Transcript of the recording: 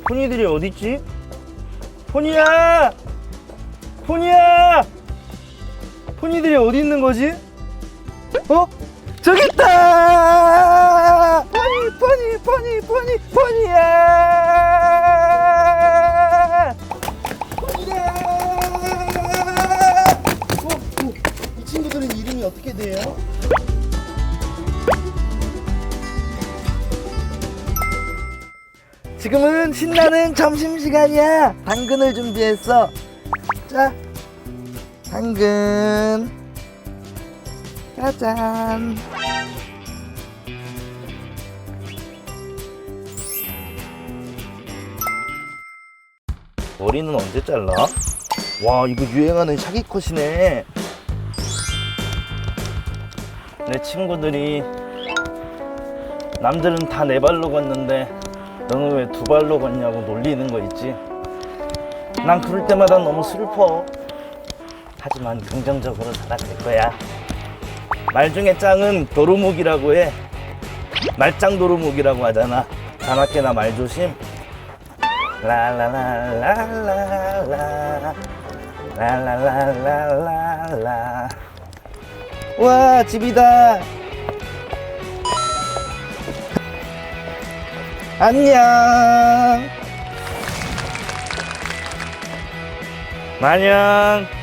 어? 포니들이 어딨지? 포니야! 포니야! 포니들이 어디 있는 거지? 어? 저기 있다! 포니, 포니, 포니, 포니, 포니야! 포니야! 어, 어, 이 친구들은 이름이 어떻게 돼요? 지금은 신나는 점심시간이야. 당근을 준비했어. 자, 당근. 짜잔. 머리는 언제 잘라? 와, 이거 유행하는 샤기컷이네. 내 친구들이 남들은 다네 발로 걷는데 너는 왜 두 발로 걷냐고 놀리는 거 있지? 난 그럴 때마다 너무 슬퍼. 하지만 긍정적으로 살아갈 거야. 말 중에 짱은 도루묵이라고 해. 말짱 도루묵이라고 하잖아. 자나깨나 말 조심. 라라라라라라 라라라라라라 와 집이다 안녕. 안녕